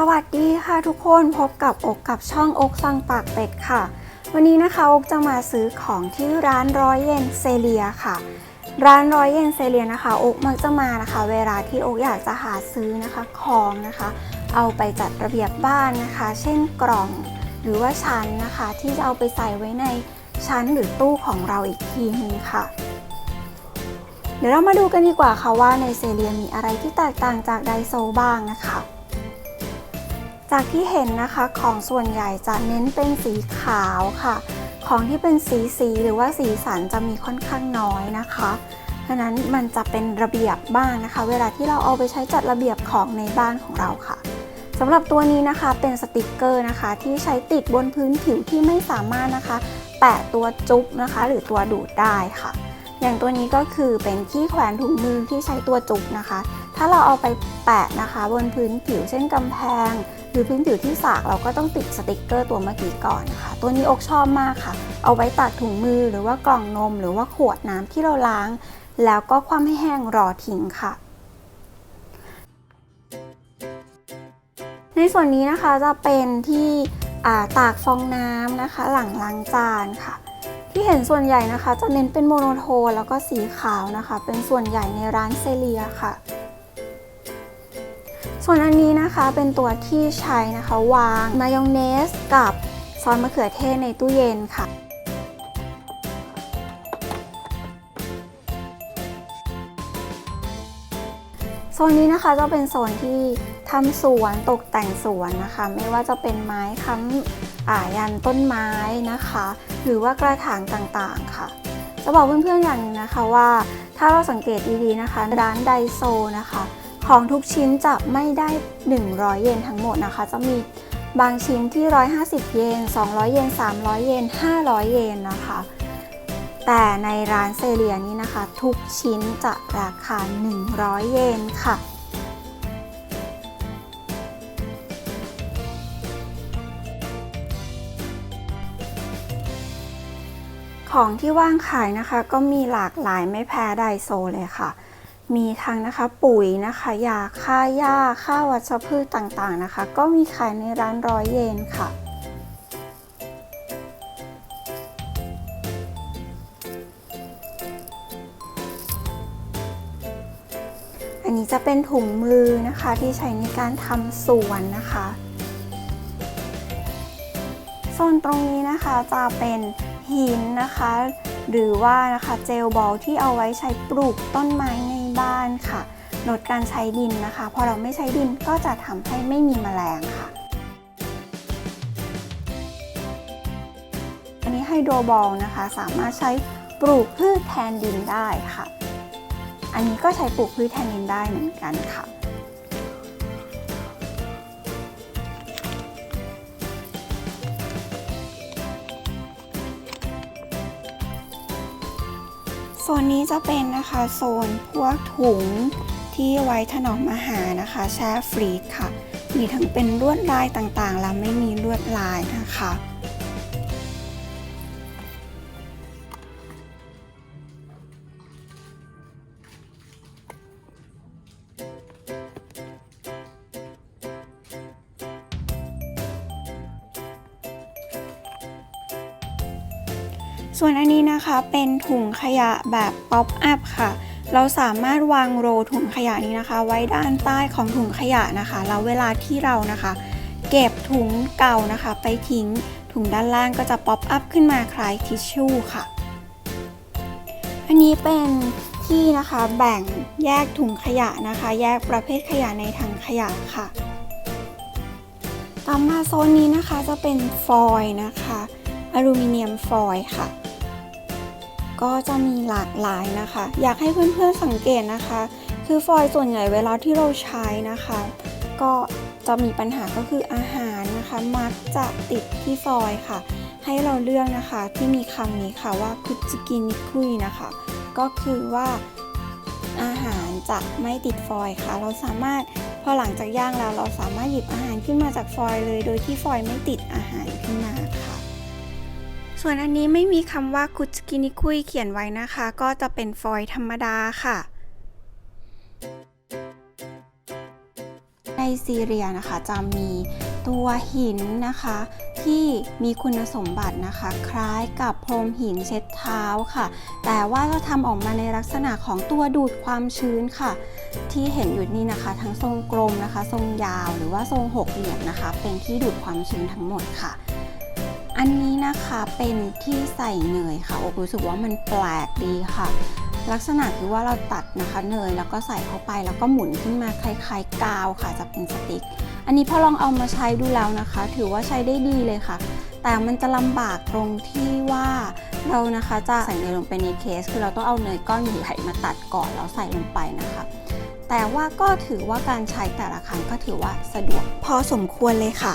สวัสดีค่ะทุกคนพบกับอกกับช่องอกสั่งปากเป็ดค่ะ วันนี้นะคะอกจะมาซื้อของที่ร้านร้อยเยนเซเลียค่ะ ร้านร้อยเยนเซเลียนะคะอกมักจะมานะคะ เวลาที่อกอยากจะหาซื้อนะคะของนะคะ เอาไปจัดระเบียบบ้านนะคะ เช่นกล่องหรือว่าชั้นนะคะ ที่จะเอาไปใส่ไว้ในชั้นหรือตู้ของเราอีกทีนึงค่ะ เดี๋ยวเรามาดูกันดีกว่าค่ะว่าในเซเลียมีอะไรที่แตกต่างจากไดโซบ้างนะคะ จากที่เห็นนะคะของส่วนใหญ่จะเน้นเป็นสีขาวค่ะ ของที่เป็นสีสีหรือว่าสีสันจะมีค่อนข้างน้อยนะคะดังนั้นมันจะเป็นระเบียบบ้านนะคะ เวลาที่เราเอาไปใช้จัดระเบียบของในบ้านของเราค่ะสำหรับตัวนี้นะคะเป็นสติกเกอร์นะคะ ที่ใช้ติดบนพื้นผิวที่ไม่สามารถนะคะ แปะตัวจุ๊บนะคะ หรือตัวดูดได้ค่ะ อย่างตัวนี้ก็คือเป็นที่แขวนถุงมือที่ใช้ตัวจุกนะคะ ถ้าเราเอาไปแปะนะคะ บนพื้นผิวเช่นกำแพง รือพื้นผิวที่สากเราก็ต้องติดสติกเกอร์ตัวเมื่อกี้ก่อนนะคะตัวนี้อกชอบมากค่ะ เอาไว้ตัดถุงมือหรือว่ากล่องนม หรือว่าขวดน้ำที่เราล้าง แล้วก็คว่ำให้แห้งรอทิ้งค่ะในส่วนนี้นะคะจะเป็นที่อ่าตากฟองน้ำนะคะ หลังล้างจานค่ะ ที่เห็นส่วนใหญ่นะคะ จะเน้นเป็นโมโนโทนแล้วก็สีขาวนะคะ เป็นส่วนใหญ่ในร้านเซเลียค่ะ ส่วนอันนี้นะคะเป็นตัวที่ใช้นะคะวางมายองเนสกับซอสมะเขือเทศในตู้เย็นค่ะโซนนี้นะคะจะเป็นโซนที่ทำสวนตกแต่งสวนนะคะ ไม่ว่าจะเป็นไม้ค้ำอ่ายันต้นไม้นะคะ หรือว่ากระถางต่างๆค่ะ จะบอกเพื่อนๆอย่างหนึงนะคะว่า ถ้าเราสังเกตดีๆนะคะ ร้านไดโซนะคะ ของทุกชิ้นจะไม่ได้ 100 เยนทั้งหมดนะคะ จะมีบางชิ้นที่ 150 เยน 200 เยน 300 เยน 500 เยนนะคะ แต่ในร้านเซเลียนี้นะคะ ทุกชิ้นจะราคา 100 เยนค่ะ ของที่ว่างขายนะคะก็มีหลากหลายไม่แพ้ไดโซเลยค่ะ มีทั้งนะคะปุ๋ยนะคะยาฆ่าหญ้าฆ่าวัชพืชต่างๆนะคะ ก็มีขายในร้านร้อยเยนค่ะ อันนี้จะเป็นถุงมือนะคะที่ใช้ในการทำสวนนะคะโซนตรงนี้นะคะจะเป็นหินนะคะ หรือว่านะคะเจลบอลที่เอาไว้ใช้ปลูกต้นไม้ใน บ้านค่ะลดการใช้ดินนะคะ พอเราไม่ใช้ดินก็จะทำให้ไม่มีแมลงค่ะ อันนี้ไฮโดรบอลนะคะ สามารถใช้ปลูกพืชแทนดินได้ค่ะ อันนี้ก็ใช้ปลูกพืชแทนดินได้เหมือนกันค่ะ โซนนี้จะเป็นนะคะโซนพวกถุงที่ไว้ถนอมอาหารนะคะแช่ฟรีซค่ะ มีทั้งเป็นลวดลายต่างๆ และไม่มีลวดลายนะคะ ส่วนอันนี้นะคะเป็นถุงขยะแบบป๊อปอัพค่ะ เราสามารถวางโรถุงขยะนี้นะคะ ไว้ด้านใต้ของถุงขยะนะคะแล้วเวลาที่เรานะคะ เก็บถุงเก่านะคะ ไปทิ้งถุงด้านล่างก็จะป๊อปอัพขึ้นมาคล้ายทิชชู่ค่ะ อันนี้เป็นที่นะคะแบ่งแยกถุงขยะนะคะ แยกประเภทขยะในถังขยะค่ะต่อมาโซนนี้นะคะจะเป็นฟอยล์นะคะ อลูมิเนียมฟอยล์ค่ะ ก็จะมีหลากหลายนะคะ อยากให้เพื่อนๆสังเกตนะคะ คือฟอยล์ส่วนใหญ่เวลาที่เราใช้นะคะ ก็จะมีปัญหาก็คืออาหารนะคะ มักจะติดที่ฟอยล์ค่ะ ให้เราเลือกนะคะที่มีคำนี้ค่ะว่าคุจกินิคุยนะคะ ก็คือว่าอาหารจะไม่ติดฟอยล์ค่ะ เราสามารถพอหลังจากย่างแล้วเราสามารถหยิบอาหารขึ้นมาจากฟอยล์เลย โดยที่ฟอยล์ไม่ติดอาหารขึ้นมาค่ะ ส่วนอันนี้ไม่มีคำว่าคุจกินิคุยเขียนไว้นะคะ ก็จะเป็นฟอยล์ธรรมดาค่ะ ในซีเรียนะคะจะมีตัวหินนะคะ ที่มีคุณสมบัตินะคะ คล้ายกับพรมหินเช็ดเท้าค่ะ แต่ว่าจะทำออกมาในลักษณะของตัวดูดความชื้นค่ะ ที่เห็นอยู่นี่นะคะ ทั้งทรงกลมนะคะ ทรงยาวหรือว่าทรงหกเหลี่ยมนะคะ เป็นที่ดูดความชื้นทั้งหมดค่ะ นนี้นะคะเป็นที่ใส่เนยค่ะอกรู้สึกว่ามันแปลกดีค่ะ ลักษณะคือว่าเราตัดนะคะเนยแล้วก็ใส่เข้าไปแล้วก็หมุนขึ้นมาคล้ายๆกาวค่ะจะเป็นสติก อันนี้พอลองเอามาใช้ดูแล้วนะคะ ถือว่าใช้ได้ดีเลยค่ะ แต่มันจะลำบากตรงที่ว่าเรานะคะจะใส่เนยลงไปในเคส คือเราต้องเอาเนยก้อนใหญ่มาตัดก่อนแล้วใส่ลงไปนะคะแต่ว่าก็ถือว่าการใช้แต่ละครั้งก็ถือว่าสะดวกพอสมควรเลยค่ะ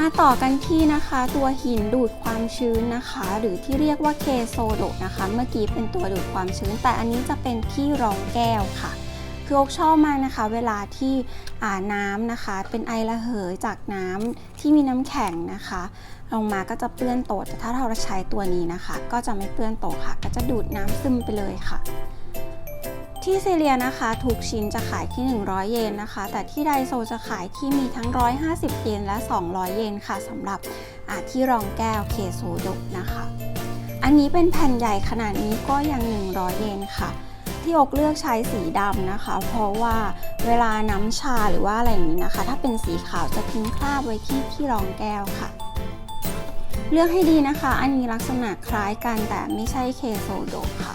มาต่อกันที่นะคะตัวหินดูดความชื้นนะคะ หรือที่เรียกว่าเคโซโดนะคะ เมื่อกี้เป็นตัวดูดความชื้น แต่อันนี้จะเป็นที่รองแก้วค่ะคือโอกชอบมากนะคะ เวลาที่อ่าน้ำนะคะ เป็นไอระเหยจากน้ำที่มีน้ำแข็งนะคะลงมาก็จะเปื้อนโตะแต่ถ้าเราใช้ตัวนี้นะคะ ก็จะไม่เปื้อนโตค่ะ ก็จะดูดน้ำซึมไปเลยค่ะ ที่ซีเรียนะคะทุกชิ้นจะขายที่ 100 เยนนะคะ แต่ที่ไดโซจะขายที่มีทั้ง 150 เยนและ 200 เยนค่ะสำหรับที่รองแก้วเคโซโดะนะคะ อันนี้เป็นแผ่นใหญ่ขนาดนี้ก็ยัง 100 เยนค่ะ ที่อกเลือกใช้สีดำนะคะ เพราะว่าเวลาน้ำชาหรือว่าอะไรอย่างนี้นะคะ ถ้าเป็นสีขาวจะทิ้งคราบไว้ที่ที่รองแก้วค่ะ เลือกให้ดีนะคะ อันนี้ลักษณะคล้ายกันแต่ไม่ใช่เคโซโดะค่ะ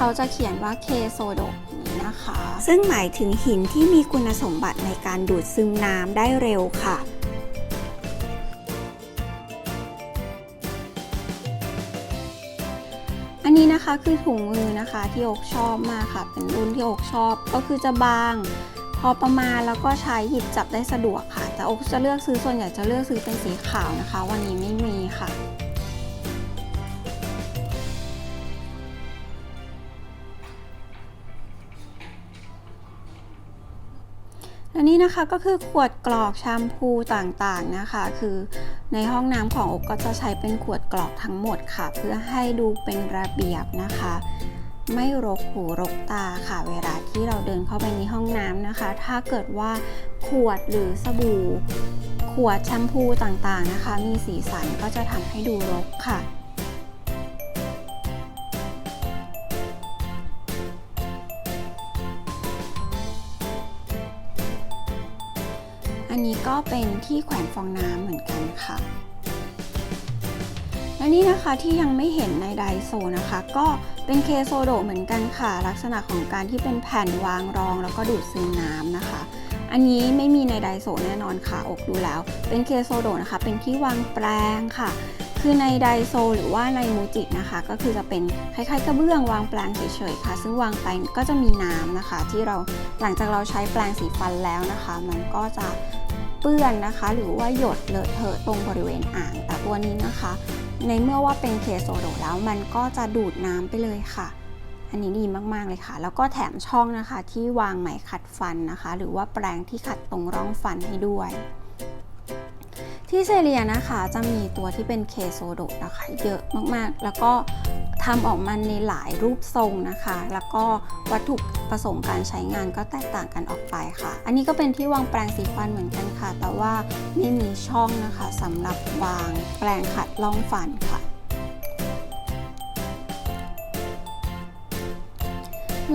เขาจะเขียนว่าเคโซโดะอย่างนี้นะคะ ซึ่งหมายถึงหินที่มีคุณสมบัติในการดูดซึมน้ำได้เร็วค่ะอันนี้นะคะคือถุงมือนะคะที่อกชอบมากค่ะ เป็นรุ่นที่อกชอบก็คือจะบาง พอประมาณแล้วก็ใช้หยิบจับได้สะดวกค่ะ แต่อกจะเลือกซื้อส่วนใหญ่จะเลือกซื้อเป็นสีขาวนะคะ วันนี้ไม่มีค่ะ และนี่นะคะก็คือขวดกรอกแชมพูต่างๆนะคะ คือในห้องน้ำของอกก็จะใช้เป็นขวดกรอกทั้งหมดค่ะ เพื่อให้ดูเป็นระเบียบนะคะ ไม่รกหูรกตาค่ะ เวลาที่เราเดินเข้าไปในห้องน้ำนะคะ ถ้าเกิดว่าขวดหรือสบู่ ขวดแชมพูต่างๆนะคะ มีสีสันก็จะทำให้ดูรกค่ะ อันนี้ก็เป็นที่แขวนฟองน้ำเหมือนกันค่ะ และนี่นะคะที่ยังไม่เห็นในไดโซนะคะ ก็เป็นเคโซโดเหมือนกันค่ะ ลักษณะของการที่เป็นแผ่นวางรองแล้วก็ดูดซึมน้ำนะคะ อันนี้ไม่มีในไดโซแน่นอนค่ะอกดูแล้ว เป็นเคโซโดนะคะ เป็นที่วางแปลงค่ะคือในไดโซหรือว่าในมูจินะคะ ก็คือจะเป็นคล้ายๆกระเบื้องวางแปลงเฉยๆค่ะ ซึ่งวางไปก็จะมีน้ำนะคะ ที่เราหลังจากเราใช้แปลงสีฟันแล้วนะคะ มันก็จะ เปื้อนนะคะ หรือว่าหยดเลอะเทอะตรงบริเวณอ่าง แต่ตัวนี้นะคะ ในเมื่อว่าเป็นเคโซโดแล้วมันก็จะดูดน้ำไปเลยค่ะ อันนี้ดีมากๆเลยค่ะ แล้วก็แถมช่องนะคะที่วางไหมขัดฟันนะคะ หรือว่าแปรงที่ขัดตรงร่องฟันให้ด้วยที่เซเรียนะคะจะมีตัวที่เป็นเคโซโดนะคะ เยอะมากๆ แล้วก็ ทำออกมาในหลายรูปทรงนะคะ แล้วก็วัตถุประสงค์การใช้งานก็แตกต่างกันออกไปค่ะ อันนี้ก็เป็นที่วางแปรงสีฟันเหมือนกันค่ะ แต่ว่าไม่มีช่องนะคะสำหรับวางแปรงขัดร่องฟันค่ะ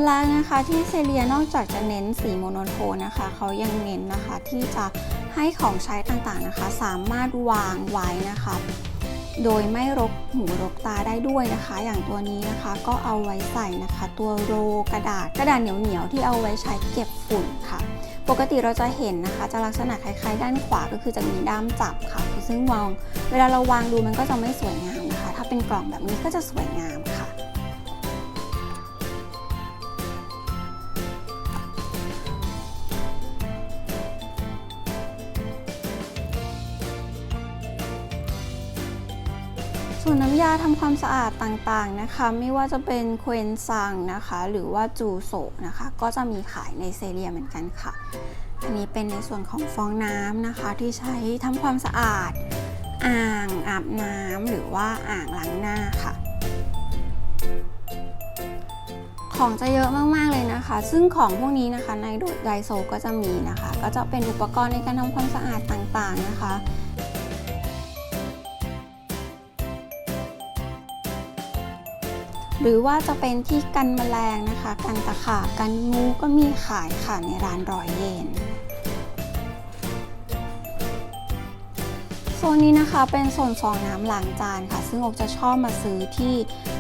และนะคะที่เซเรียนอกจากจะเน้นสีโมโนโทนนะคะเขายังเน้นนะคะที่จะให้ของใช้ต่างๆนะคะ สามารถวางไว้นะคะ โดยไม่รกหูรกตาได้ด้วยนะคะ อย่างตัวนี้นะคะก็เอาไว้ใส่นะคะ ตัวโรกระดาษกระดาษเหนียวๆที่เอาไว้ใช้เก็บฝุ่นค่ะ ปกติเราจะเห็นนะคะ จะลักษณะคล้ายๆ ด้านขวาก็คือจะมีด้ามจับค่ะ ซึ่งมอง เวลาเราวางดูมันก็จะไม่สวยงามนะคะ ถ้าเป็นกล่องแบบนี้ก็จะสวยงามค่ะ ยาทำความสะอาดต่างๆนะคะ ไม่ว่าจะเป็นเควนซังนะคะ หรือว่าจูโซนะคะ ก็จะมีขายในเซเรียเหมือนกันค่ะ อันนี้เป็นในส่วนของฟองน้ำนะคะ ที่ใช้ทำความสะอาด อ่างอาบน้ำหรือว่าอ่างล้างหน้าค่ะ ของจะเยอะมากๆเลยนะคะ ซึ่งของพวกนี้นะคะในไดโซก็จะมีนะคะ ก็จะเป็นอุปกรณ์ในการทำความสะอาดต่างๆนะคะ หรือว่าจะเป็นที่กันแมลงนะคะ กันตะขาบกันงูก็มีขายค่ะในร้านร้อยเยนโซนนี้นะคะเป็นโซนฟองน้ำล้างจานค่ะ ซึ่งอกจะชอบมาซื้อที่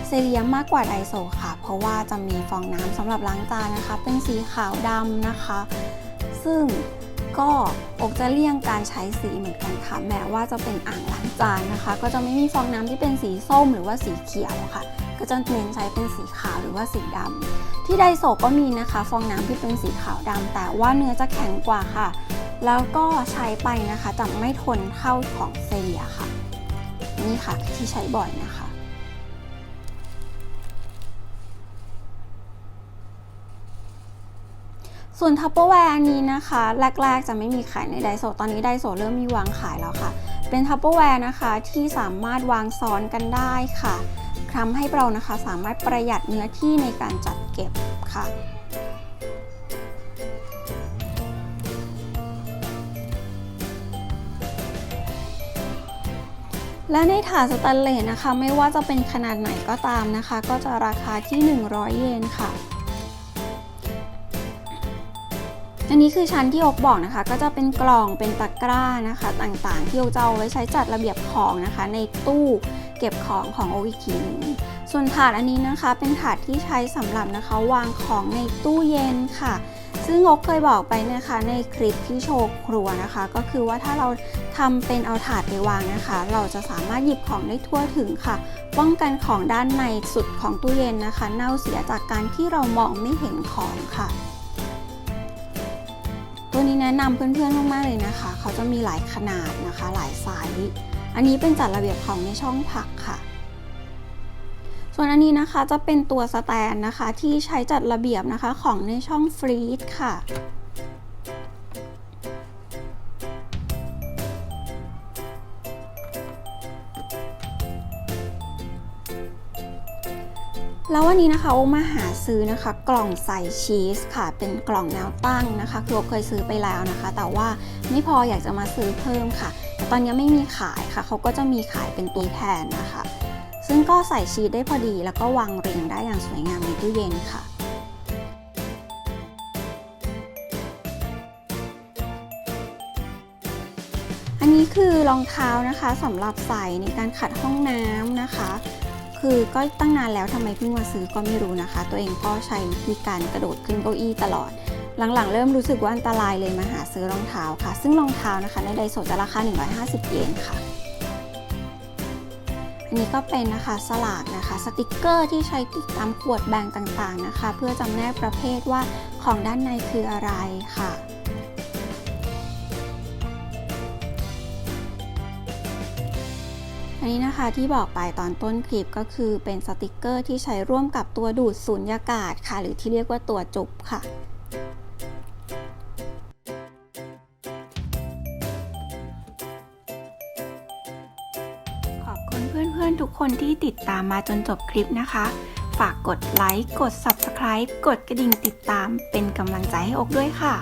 เซเรียมมากกว่าไดโซค่ะ เพราะว่าจะมีฟองน้ำสำหรับล้างจานนะคะ เป็นสีขาวดำนะคะ ซึ่งก็อกจะเลี่ยงการใช้สีเหมือนกันค่ะ แม้ว่าจะเป็นอ่างล้างจานนะคะ ก็จะไม่มีฟองน้ำที่เป็นสีส้มหรือว่าสีเขียวค่ะ ก็จะเน้นใช้เป็นสีขาวหรือว่าสีดำที่ไดโซก็มีนะคะ ฟองน้ำที่เป็นสีขาวดำแต่ว่าเนื้อจะแข็งกว่าค่ะ แล้วก็ใช้ไปนะคะจะไม่ทนเท่าของเซเลียค่ะ นี่ค่ะที่ใช้บ่อยนะคะส่วนทัพเปอร์แวร์อันนี้นะคะ แรก ๆ จะไม่มีขายในไดโซตอนนี้ไดโซเริ่มมีวางขายแล้วค่ะ เป็นทัพเปอร์แวร์นะคะที่สามารถวางซ้อนกันได้ค่ะ ทำให้เรานะคะสามารถประหยัดเนื้อที่ในการจัดเก็บค่ะและในถาดสแตนเลสนะคะ ไม่ว่าจะเป็นขนาดไหนก็ตามนะคะ ก็จะราคาที่ 100 เยนค่ะ อันนี้คือชั้นที่อกบอกนะคะ ก็จะเป็นกล่องเป็นตะกร้านะคะ ต่างๆ ที่อกจะเอาไว้ใช้จัดระเบียบของนะคะ ในตู้เก็บของของโออีกทีนึงส่วนถาดอันนี้นะคะ เป็นถาดที่ใช้สำหรับนะคะวางของในตู้เย็นค่ะซึ่งงกเคยบอกไปนะคะในคลิปที่โชว์ครัวนะคะ ก็คือว่าถ้าเราทำเป็นเอาถาดไปวางนะคะ เราจะสามารถหยิบของได้ทั่วถึงค่ะ ป้องกันของด้านในสุดของตู้เย็นนะคะ เน่าเสียจากการที่เรามองไม่เห็นของค่ะ ตัวนี้แนะนำเพื่อนๆมากๆเลยนะคะ เขาจะมีหลายขนาดนะคะ หลายไซส์อันนี้เป็นจัดระเบียบของในช่องผักค่ะ ส่วนอันนี้นะคะจะเป็นตัวสแตนนะคะ ที่ใช้จัดระเบียบนะคะของในช่องฟรีดค่ะ นนี้นะคะโอมาหาซื้อนะคะ กล่องใส่ชีสค่ะ เป็นกล่องแนวตั้งนะคะ คือโอเคยซื้อไปแล้วนะคะ แต่ว่าไม่พออยากจะมาซื้อเพิ่มค่ะ แต่ตอนนี้ไม่มีขายค่ะ เขาก็จะมีขายเป็นตัวแทนนะคะ ซึ่งก็ใส่ชีสได้พอดีแล้วก็วางเรียงได้อย่างสวยงามในตู้เย็นค่ะอันนี้คือรองเท้านะคะสำหรับใส่ในการขัดห้องน้ำนะคะ คือก็ตั้งนานแล้วทำไมเพิ่งมาซื้อก็ไม่รู้นะคะ ตัวเองก็ใช้วิธีการกระโดดขึ้นเก้าอี้ตลอด หลังๆ เริ่มรู้สึกว่าอันตรายเลยมาหาซื้อรองเท้าค่ะ ซึ่งรองเท้านะคะ ในไดโซจะราคา 150 เยนค่ะ อันนี้ก็เป็นนะคะสลากนะคะ สติกเกอร์ที่ใช้ติดตามขวดแบ่งต่างๆนะคะ เพื่อจำแนกประเภทว่าของด้านในคืออะไรค่ะ อันนี้นะคะที่บอกไปตอนต้นคลิปก็คือเป็นสติกเกอร์ที่ใช้ร่วมกับตัวดูดสูญญากาศค่ะ หรือที่เรียกว่าตัวจุบค่ะขอบคุณเพื่อนๆทุกคนที่ติดตามมาจนจบคลิปนะคะ ฝากกดไลค์ กด Subscribe กดกระดิ่งติดตามเป็นกำลังใจให้อกด้วยค่ะ